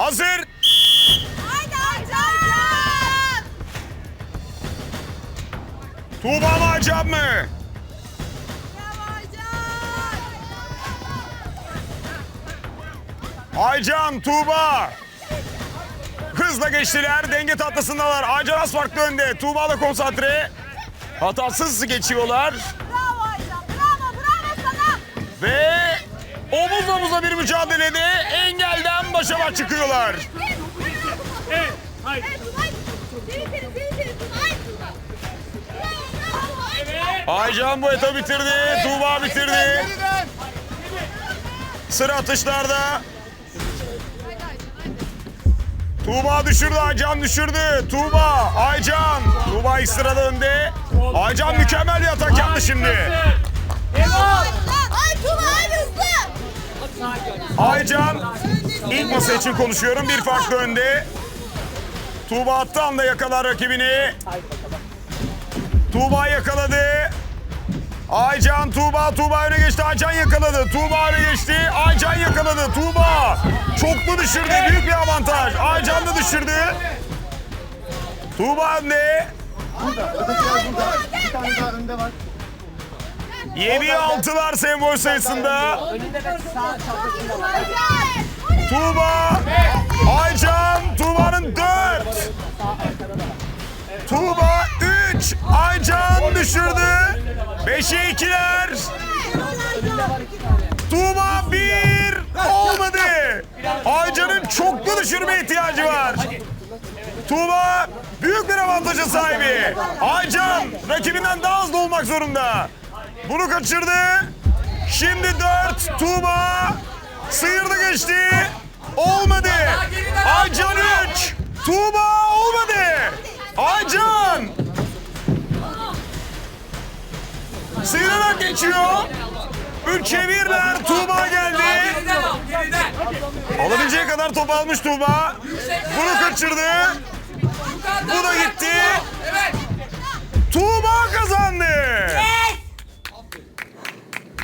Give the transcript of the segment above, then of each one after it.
Hazır. Haydi Aycan! Tuğba mı Aycan mı? Aycan, Tuğba. Hızla geçtiler. Denge tatlısındalar. Aycan az farklı önde. Tuğba da konsantre. Hatasız geçiyorlar. Bravo Aycan! Bravo! Bravo sana! Ve omuz omuza bir mücadelede engelden başa baş çıkıyorlar. Evet. Bravo Aycan! Bu etabı bitirdi. Tuğba bitirdi. Sıra atışlarda. Tuğba düşürdü, Aycan düşürdü. Tuğba, Aycan. Tuğba ilk sırada önde. Aycan mükemmel bir atak yaptı şimdi. Hızlı! Aycan ilk masa için konuşuyorum. Bir farklı önde. Tuğba attığı anda yakalar rakibini. Tuğba yakaladı. Aycan, Tuğba, Tuğba öne geçti. Aycan yakaladı. Tuğba öne geçti. Aycan yakaladı. Tuğba çoklu düşürdü. Büyük bir avantaj. Aycan da düşürdü. Tuğba önde. Bir tane daha önde var. 7'ye 6'lar sembol sayısında. Tuğba, Aycan, Tuğba'nın 4. Tuğba 3, Aycan düşürdü. 5'e 2'ler. Tuğba 1, olmadı. Aycan'ın çoklu düşürme ihtiyacı var. Tuğba büyük bir avantaja sahibi. Aycan rakibinden daha hızlı olmak zorunda. Bunu kaçırdı. Şimdi 4 Tuğba sıyırdı geçti. Olmadı. Aycan 3. Tuğba olmadı. Aycan. Sıyırarak geçiyor. 3'e 1'ler. Tuğba geldi. Alabileceği kadar top almış Tuğba. Bunu kaçırdı. Bu da gitti. Tuğba kazandı.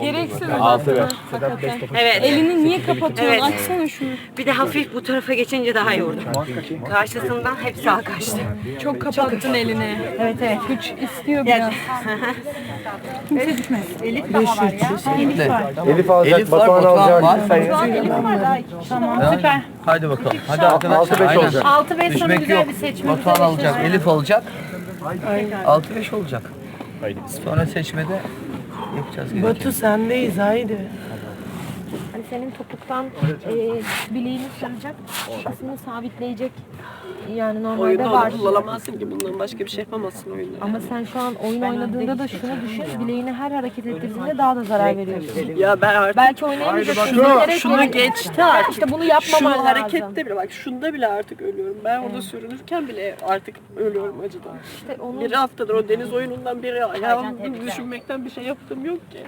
Gereksiz. Hakikaten. Evet. Elini niye kapatıyorsun? Evet. Açsana şunu. Bir de hafif bu tarafa geçince daha iyi oldu. Karşısından hep sağa kaçtı. Çok kapattın elini. Evet evet. Güç istiyor biraz. Kimse düşmez. Elif daha var ya. Elif var. Elif alacak, Elif var, Batuhan Batuhan var. alacak. Şu an Elif var daha. Tamam süper. Haydi bakalım. Hadi arkadaşlar. 6-5 aynen. olacak. 6 5 sonra güzel yok. bir seçme. Batuhan alacak. Elif alacak. 6-5 olacak. Sonra seçmede yapacağız. gerekiyor. Batu sendeyiz haydi. Hani senin topuktan e, bileğini saracak, kafasını sabitleyecek. Yani normalde Oyunda var. onu kullanamazsın ki bundan başka bir şey yapamazsın oyunda. Ama sen şu an oyun oynadığında da şunu düşün, bileğini her hareket ettirdiğinde daha da zarar veriyorsun. Ya ben artık Belki oynayamayacaksın. Şunu- bilerek şunu yani- geçti Ha, artık. İşte bunu şu yapmaman lazım. harekette bile bak şunda bile artık ölüyorum. Ben orada sürünürken bile artık ölüyorum acıdan. İşte onu Bir haftadır o deniz oyunundan beri ayağımı düşünmekten bir şey yaptım yok ki.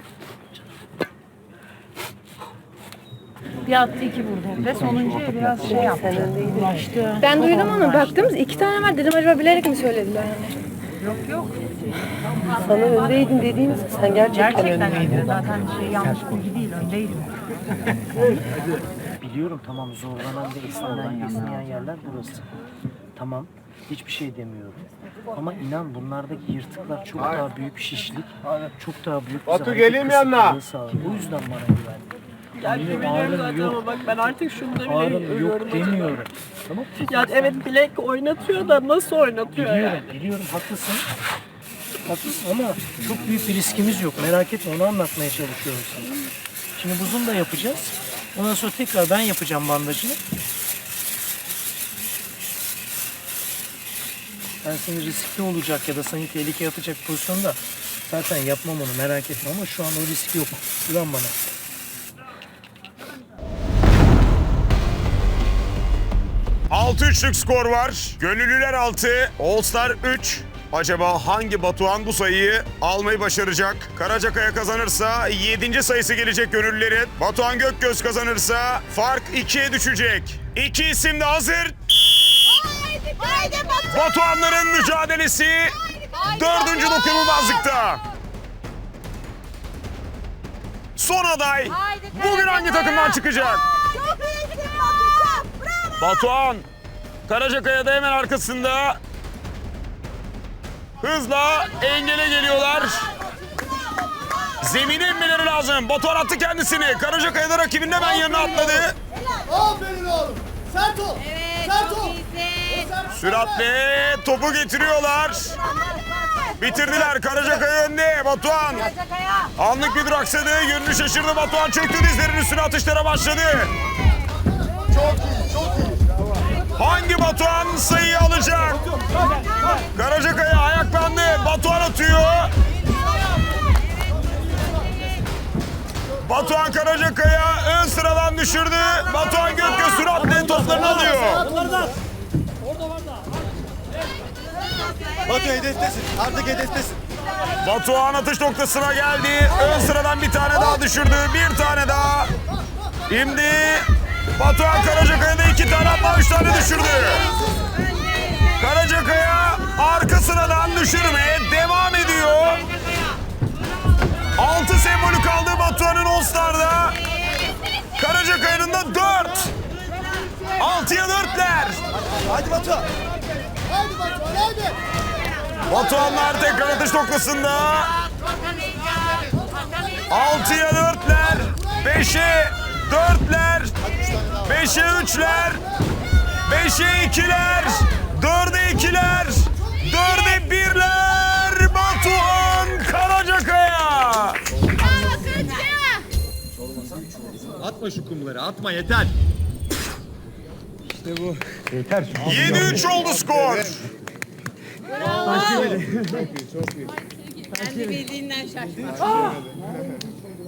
Bir attı iki vurdu. Ve sonuncuya biraz şey yaptı. Ulaştı. Ben duydum onu. Baktığımız iki tane var. Dedim acaba bilerek mi söylediler? Sana öndeydin dediğimiz sen gerçekten, öndeydin. Zaten şey yanlış bilgi değil. Öndeydim. Biliyorum tamam zorlanan ve istenen, isteyen yerler burası. Tamam hiçbir şey demiyorum. Ama inan bunlardaki yırtıklar çok daha büyük şişlik, çok daha büyük Batu, geleyim yanına. O yüzden bana güven. Ya Benim biliyorum ağrım zaten yok. ama bak ben artık şunda bile Ağrım yok demiyorum. Tamam Ya evet bilek oynatıyor da nasıl oynatıyor? Biliyorum, biliyorum haklısın. Haklısın ama çok büyük bir riskimiz yok. Merak etme onu anlatmaya çalışıyorum sana. Şimdi buzun da yapacağız. Ondan sonra tekrar ben yapacağım bandajını. Ben seni riskli olacak ya da seni tehlikeye atacak pozisyonda zaten yapmam onu merak etme ama şu an o risk yok. Güven bana. Altı üçlük skor var. Gönüllüler 6, All Star 3. Acaba hangi Batuhan bu sayıyı almayı başaracak? Karacakaya kazanırsa 7. sayısı gelecek gönüllülerin. Batuhan Gökgöz kazanırsa fark 2'ye düşecek. İki isim de hazır. Haydi Batuhanların mücadelesi dördüncü dokunulmazlıkta. Son aday Haydi bugün hangi takımdan çıkacak? Çok iyisin Batuhan. Bravo. Batuhan Karacakaya da hemen arkasında. Hızla engele geliyorlar. Zemine inmeleri lazım. Batuhan attı kendisini. Karacakaya da rakibinin hemen yanına atladı. Aferin oğlum. Sert ol. Evet Sert ol. Süratle topu getiriyorlar. Bitirdiler. Karacakaya önde. Batuhan anlık bir duraksadı. Yönünü şaşırdı. Batuhan çöktü dizlerinin üstüne atışlara başladı. Çok iyi. Hangi Batuhan sayıyı alacak? Karacakaya ayaklandı. Batuhan atıyor. Batuhan Karacakaya ön sıradan düşürdü. Batuhan Gökgöz süratle toplarını alıyor. Batu hedeftesin. Artık hedeftesin. Batuhan atış noktasına geldi. Ön sıradan bir tane daha düşürdü. Bir tane daha. Şimdi Batuhan Karacakaya'da iki tane üç tane düşürdü. Karacakaya arka sıradan düşürmeye devam ediyor. Altı sembolü kaldı Batuhan'ın All Star'da. Karacakaya'nın da dört. Altıya dörtler. Hadi Batu. Hadi Batu, hadi. Batuhanlar tekrar atış noktasında. 6'ya 4'ler, 5'e 4'ler, 5'e 3'ler, 5'e 2'ler, 4'e 2'ler, 4'e 1'ler. Batuhan Karacakaya. Bravo Karacakaya. Atma şu kumları, atma yeter. 7-3 oldu skor. Kendi bildiğinden şaşma.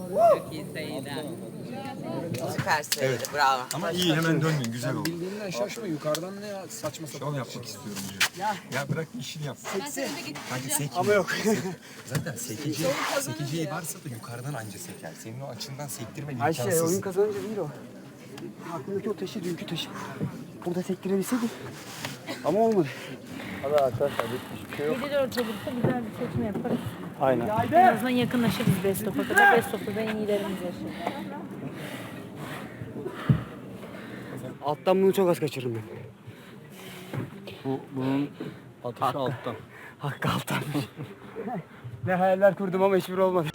Çok iyi sayıydı. Süper sayıydı. Bravo. Ama iyi hemen döndün, güzel oldu. Bildiğinden şaşma yukarıdan ne ya saçma sapan Şov yapmak istiyorum diyor. Ya bırak işini yap. Kanka sek. Ama yok. Zaten sekici, sekiciyi varsa da yukarıdan anca seker. Senin o açından sektirmen Ayşe imkansız. oyun kazanınca değil o. Aklımdaki o taşı dünkü taşı. Burada sektirebilseydik. Ama olmadı. Hadi arkadaşlar bir şey yok. 7-4 olursa güzel bir seçim yaparız. Aynen. En azından yakınlaşırız best of'a kadar. Best of'ta da en iyilerimiz yaşıyor. Alttan bunu çok az kaçırırım ben. Bu, bunun atışı alttan. Hakkı alttan. ne hayaller kurdum ama hiçbir olmadı.